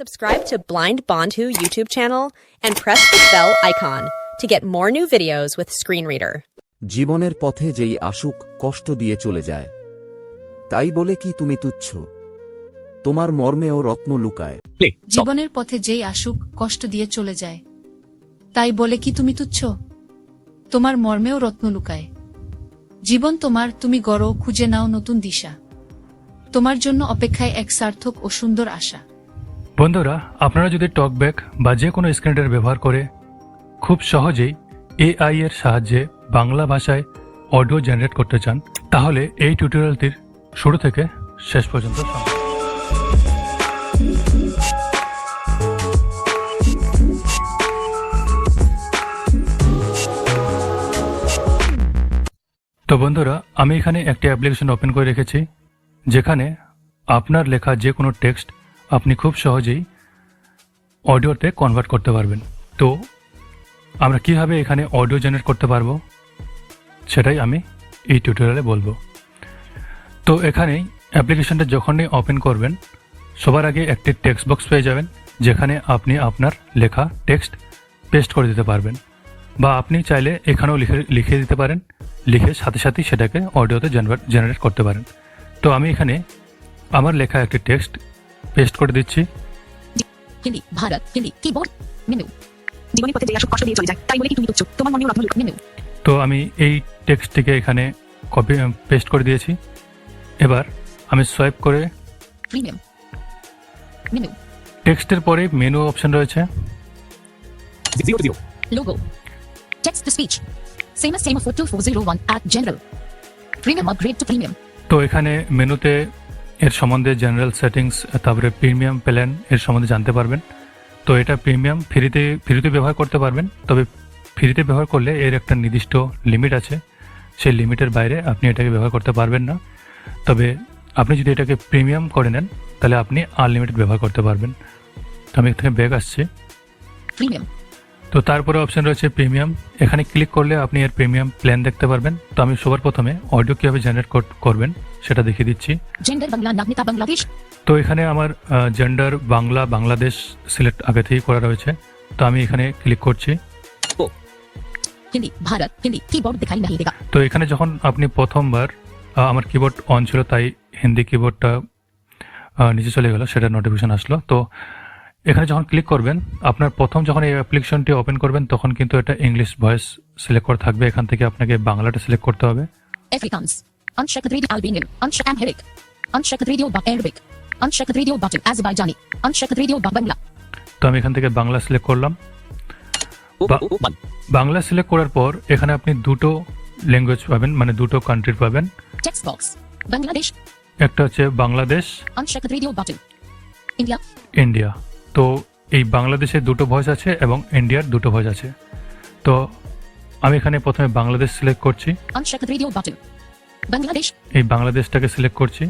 Subscribe to Blind Bondhu YouTube channel and press the bell icon to get more new videos with Screen Reader. জীবনের পথে যেই আসুক কষ্ট দিয়ে চলে যায়। তাই বলে কি তুমি তুচ্ছ? তোমার মর্মেও রত্ন লুকায়। জীবনের পথে যেই আসুক কষ্ট দিয়ে চলে যায়। তাই বলে কি তুমি তুচ্ছ? তোমার মর্মেও রত্ন লুকায়। জীবন তোমার তুমি গড়ো খুঁজে নাও নতুন দিশা। তোমার জন্য অপেক্ষায় এক সার্থক ও সুন্দর আশা। বন্ধুরা, আপনারা যদি টকব্যাক বা যে কোনো স্ক্রিনের ব্যবহার করে খুব সহজেই এআই এর সাহায্যে বাংলা ভাষায় অডিও জেনারেট করতে চান, তাহলে এই টিউটোরিয়ালটির শুরু থেকে শেষ পর্যন্ত তো বন্ধুরা, আমি এখানে একটি অ্যাপ্লিকেশন ওপেন করে রেখেছি, যেখানে আপনার লেখা যে কোনো টেক্সট আপনি খুব সহজেই অডিওতে কনভার্ট করতে পারবেন। তো, আমরা কীভাবে এখানে অডিও জেনারেট করতে পারব, সেটাই আমি এই টিউটোরিয়ালে বলব। তো, এখানে অ্যাপ্লিকেশনটা যখনই ওপেন করবেন, সবার আগে একটি টেক্সট বক্স পেয়ে যাবেন, যেখানে আপনি আপনার লেখা টেক্সট পেস্ট করে দিতে পারবেন। বা আপনি চাইলে এখানেও লিখে লিখে দিতে পারেন, লিখে সাথে সাথেই সেটাকে অডিওতে জেনারেট করতে পারেন। তো, আমি এখানে আমার লেখা একটি টেক্সট পেস্ট করে দিচ্ছি। হিন্দি ভারত হিন্দি কিবোর্ড মেনু জীবনের পথে যে আসুক কষ্ট দিয়ে চলে যায় তাই বলে কি তুমি তুচ্ছ তোমার মনে রত্ন মেনু তো আমি এই টেক্সটটিকে এখানে কপি পেস্ট করে দিয়েছি। এবার আমি সোয়াইপ করে প্রিমিয়াম মেনু টেক্সটের পরে মেনু অপশন রয়েছে। speech same as same of 2401 at general premium upgrade to premium তো এখানে মেনুতে এর সম্বন্ধে জেনারেল সেটিংস তারপরে প্রিমিয়াম প্ল্যান এর সম্বন্ধে জানতে পারবেন। তো এটা প্রিমিয়াম ফ্রিতে ফ্রিতে ব্যবহার করতে পারবেন। তবে ফ্রিতে ব্যবহার করলে এর একটা নির্দিষ্ট লিমিট আছে। সেই লিমিটের বাইরে আপনি এটাকে ব্যবহার করতে পারবেন না। তবে আপনি যদি এটাকে প্রিমিয়াম করে নেন, তাহলে আপনি আনলিমিটেড ব্যবহার করতে পারবেন। তো আমি এখানে ব্যাগ আসছি। Premium তো তারপরে অপশন রয়েছে প্রিমিয়াম এখানে ক্লিক করলে আপনি এর প্রিমিয়াম প্ল্যান দেখতে পারবেন। তো আমি সবার প্রথমে অডিও কীভাবে জেনারেট করবেন সেটা দেখিয়ে দিচ্ছি। তো এখানে আমার জেন্ডার বাংলা বাংলাদেশ সিলেক্ট আগে থেকেই করা রয়েছে। তো আমি এখানে ক্লিক করছি। তো এখানে যখন আপনি প্রথমবার আমার কিবোর্ড অন ছিল তাই হিন্দি কিবোর্ডটা নিচে চলে গেল সেটা নোটিফিকেশন আসলো। তো এখানে যখন ক্লিক করবেন আপনার প্রথম যখন এই অ্যাপ্লিকেশনটি ওপেন করবেন তখন কিন্তু এটা ইংলিশ ভয়েস সিলেক্ট করা থাকবে। এখান থেকে আপনাকে বাংলাটা সিলেক্ট করতে হবে। এফিকান্স আনচেক দ্য রিডি Albanian uncheck Amharic uncheck বা আরবিক আনচেক দ্য বা আজারবাইজানি আনচেক দ্য বা বাংলা তো আমি এখান থেকে বাংলা সিলেক্ট করলাম। বাংলা সিলেক্ট করার পর এখানে আপনি দুটো ল্যাঙ্গুয়েজ পাবেন মানে দুটো কান্ট্রির পাবেন। টেক্সট বক্স বাংলাদেশ একটা হচ্ছে Bangladesh. Uncheck the button India India তো এই বাংলাদেশের দুটো ভয়েস আছে এবং ইন্ডিয়ার দুটো ভয়েস আছে। তো আমি এখানে প্রথমে বাংলাদেশ সিলেক্ট করছি। এই বাংলাদেশটাকে সিলেক্ট করছি।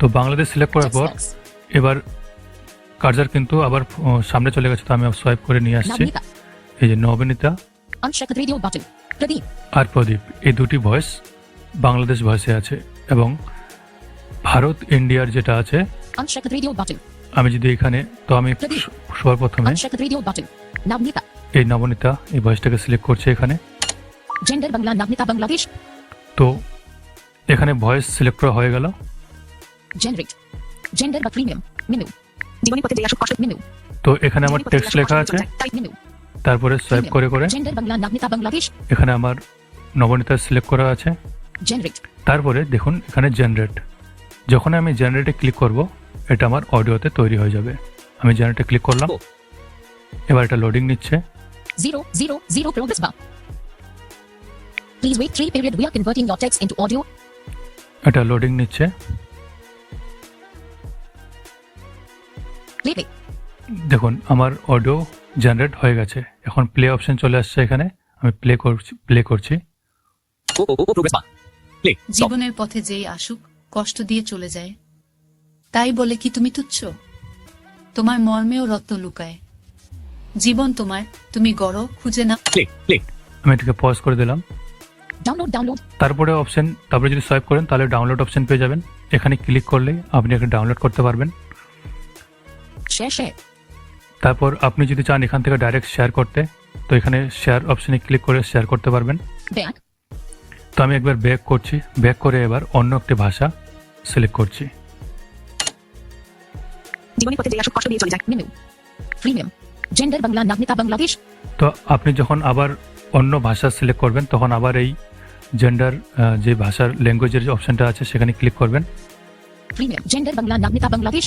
তো বাংলাদেশ সিলেক্ট করার পর এবার কার্জার কিন্তু আবার সামনে চলে গেছে তো আমি সোয়াইপ করে নিয়ে আসছি। এই যে নবনীতা। আর প্রদীপ এই দুটি ভয়েস বাংলাদেশ ভয়েসে আছে এবং ভারত ইন্ডিয়ার যেটা আছে। আমি যদি এখানে তো আমি প্রদীপ। স- সবার প্রথমে unchecked radio button. Nagnita এই নবনীতা এই ভয়েসটাকে সিলেক্ট করছি এখানে। Gender bangla nagnita bangladesh. তো এখানে ভয়েস সিলেক্ট করা হয়ে গেল। Generate. Gender বা premium. Menu. জীবনের পথে কষ্ট মেনু তো এখানে আমার টেক্সট লেখা আছে। মেনু তারপরে সোয়াইপ করে করে। জেন্ডার বাংলা নাগনিতা বাংলাদেশ এখানে আমার নবনীতা সিলেক্ট করা আছে। জেনারেট তারপরে দেখুন এখানে জেনারেট যখন আমি জেনারেটে ক্লিক করব এটা আমার অডিওতে তৈরি হয়ে যাবে। আমি জেনারেটে ক্লিক করলাম। এবার এটা লোডিং নিচ্ছে। Zero zero zero progress bar please wait three period. We are converting your text into audio. এটা লোডিং নিচ্ছে। দেখুন আমার অডিও জেনারেট হয়ে গেছে। এখন প্লে অপশন চলে আসছে এখানে। আমি প্লে করছি প্লে করছি। জীবনের পথে যেই আসুক কষ্ট দিয়ে চলে যায়। তাই বলে কি তুমি তুচ্ছ? তোমার মর্মেও রত্ন লুকায়। জীবন তোমার তুমি গড় খুঁজে না আমি এটাকে পজ করে দিলাম। Download download তারপরে অপশন তারপরে যদি সোয়াইপ করেন তাহলে ডাউনলোড অপশন পেয়ে যাবেন। এখানে ক্লিক করলে আপনি একটা ডাউনলোড করতে পারবেন। Share, share. তারপর আপনি যদি চান এখান থেকে ডাইরেক্ট শেয়ার করতে তো এখানে শেয়ার অপশনে ক্লিক করে শেয়ার করতে পারবেন। তো আমি একবার ব্যাক করছি। ব্যাক করে এবার অন্য একটি ভাষা সিলেক্ট করছি। জীবনী পথে যে আসুক কষ্ট দিয়ে চলে যায় মেনু প্রিমিয়াম জেন্ডার বাংলা নাগরিকতা বাংলাদেশ তো আপনি যখন আবার অন্য ভাষা সিলেক্ট করবেন তখন আবার এই জেন্ডার যে ভাষার ল্যাঙ্গুয়েজের যে অপশনটা আছে সেখানে ক্লিক করবেন প্রিমিয়াম জেন্ডার বাংলা নাগরিকতা বাংলাদেশ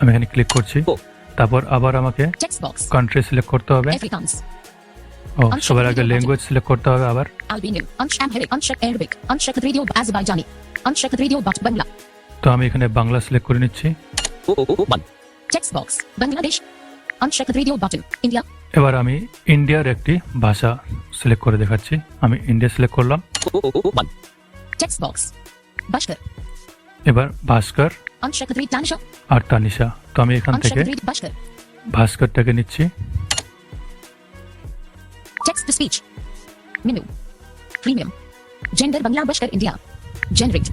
আমি এখানে ক্লিক করছি তারপর আবার আমাকে কান্ট্রি সিলেক্ট করতে হবে ও সবার আগে ল্যাঙ্গুয়েজ সিলেক্ট করতে হবে আবার তো আমি এখানে বাংলা সিলেক্ট করে নিচ্ছি এবার আমি ইন্ডিয়ার একটি ভাষা সিলেক্ট করে দেখাচ্ছি। আমি ইন্ডিয়া সিলেক্ট করলাম। এবার ভাস্কর আর তানিশা তো আমি এখান থেকে ভাস্করটাকে নিচ্ছি। Text to premium Bhaskar India generate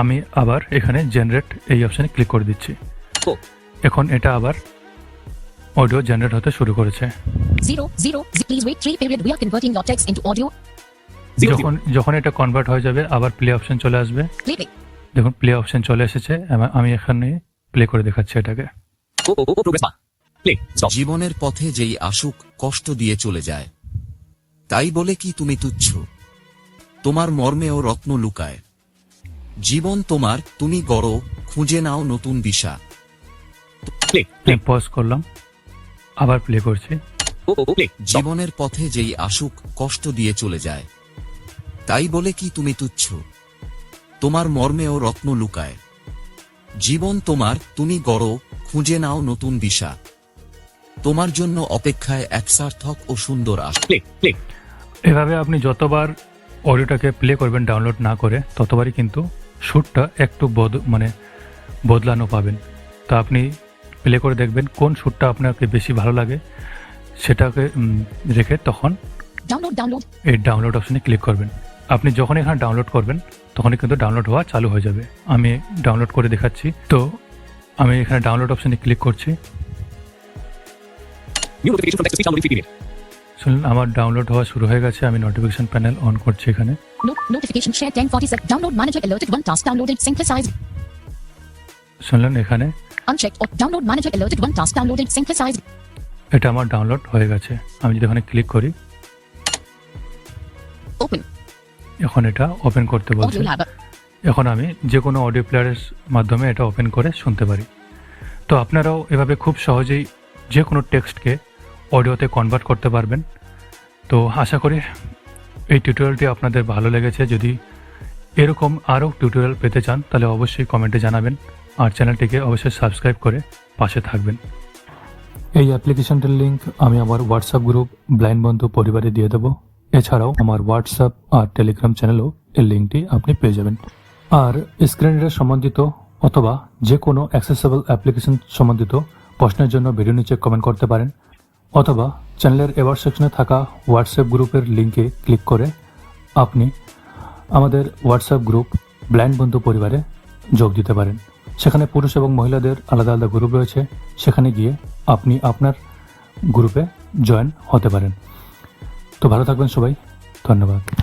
আমি আবার এখানে জেনারেট এই অপশনে ক্লিক করে দিচ্ছি। এখন এটা আবার অডিও জেনারেট হতে শুরু করেছে। Zero, zero, z- please wait three period, we are converting your text into যখন যখন এটা কনভার্ট হয়ে যাবে আবার প্লে অপশন চলে আসবে। দেখুন প্লে অপশন চলে এসেছে আমি এখানে প্লে করে দেখাচ্ছি এটাকে। জীবনের পথে যেই আসুক কষ্ট দিয়ে চলে যায়। তাই বলে কি তুমি তুচ্ছ? তোমার মর্মেও রত্ন লুকায়। জীবন তোমার তুমি গড়ো খুঁজে নাও নতুন দিশা। পজ করলাম। আবার প্লে করছি। জীবনের পথে যেই আসুক কষ্ট দিয়ে চলে যায়। তাই বলে কি তুমি তুচ্ছ? তোমার মর্মেও রত্ন লুকায়। জীবন তোমার তুমি গড়ো খুঁজে নাও নতুন দিশা। তোমার জন্য অপেক্ষায় এক সার্থক ও সুন্দর আশ। এভাবে আপনি যতবার অডিওটাকে প্লে করবেন ডাউনলোড না করে ততবারই কিন্তু সুরটা একটু বদ মানে বদলানো পাবেন। তা আপনি প্লে করে দেখবেন কোন সুরটা আপনাকে বেশি ভালো লাগে সেটাকে রেখে তখন download, download, এই ডাউনলোড অপশনে ক্লিক করবেন। আপনি যখন এখানে ডাউনলোড করবেন তখনই কিন্তু ডাউনলোড হওয়া চালু হয়ে যাবে। আমি ডাউনলোড করে দেখাচ্ছি। তো আমি এখানে ডাউনলোড অপশনে ক্লিক করছি। শুনুন আমার ডাউনলোড হওয়া শুরু হয়ে গেছে। আমি নোটিফিকেশন প্যানেল অন করছি এখানে। No, notification share 1047, download manager alerted one task downloaded synthesized, শুনলেন এখানে unchecked or download manager alerted one task downloaded synthesized, এটা আমার ডাউনলোড হয়ে গেছে। আমি যদি এখানে ক্লিক করি open, এখন এটা ওপেন করতে বলছে। এখন আমি যে কোনো অডিও প্লেয়ারের মাধ্যমে এটা ওপেন করে শুনতে পারি। তো আপনারাও এভাবে খুব সহজেই যে কোনো টেক্সটকে অডিওতে কনভার্ট করতে পারবেন। তো আশা করি এই টিউটোরিয়ালটি আপনাদের ভালো লেগেছে। যদি এরকম আরও টিউটোরিয়াল পেতে চান তাহলে অবশ্যই কমেন্টে জানাবেন। আর চ্যানেলটিকে অবশ্যই সাবস্ক্রাইব করে পাশে থাকবেন। এই অ্যাপ্লিকেশনটির লিঙ্ক আমি আমার হোয়াটসঅ্যাপ গ্রুপ ব্লাইন্ড বন্ধু পরিবারে দিয়ে দেবো। এছাড়াও আমার হোয়াটসঅ্যাপ আর টেলিগ্রাম চ্যানেলেও এই লিঙ্কটি আপনি পেয়ে যাবেন। আর স্ক্রিন রিডার সম্বন্ধিত অথবা যে কোনো অ্যাক্সেসেবল অ্যাপ্লিকেশন সম্বন্ধিত প্রশ্নের জন্য ভিডিও নিচে কমেন্ট করতে পারেন। অথবা চ্যানেলের এবার সেকশনে থাকা হোয়াটসঅ্যাপ গ্রুপের লিঙ্কে ক্লিক করে আপনি আমাদের হোয়াটসঅ্যাপ গ্রুপ ব্লাইন্ড বন্ধু পরিবারে যোগ দিতে পারেন। সেখানে পুরুষ এবং মহিলাদের আলাদা আলাদা গ্রুপ রয়েছে। সেখানে গিয়ে আপনি আপনার গ্রুপে জয়েন হতে পারেন। তো ভালো থাকবেন সবাই। ধন্যবাদ।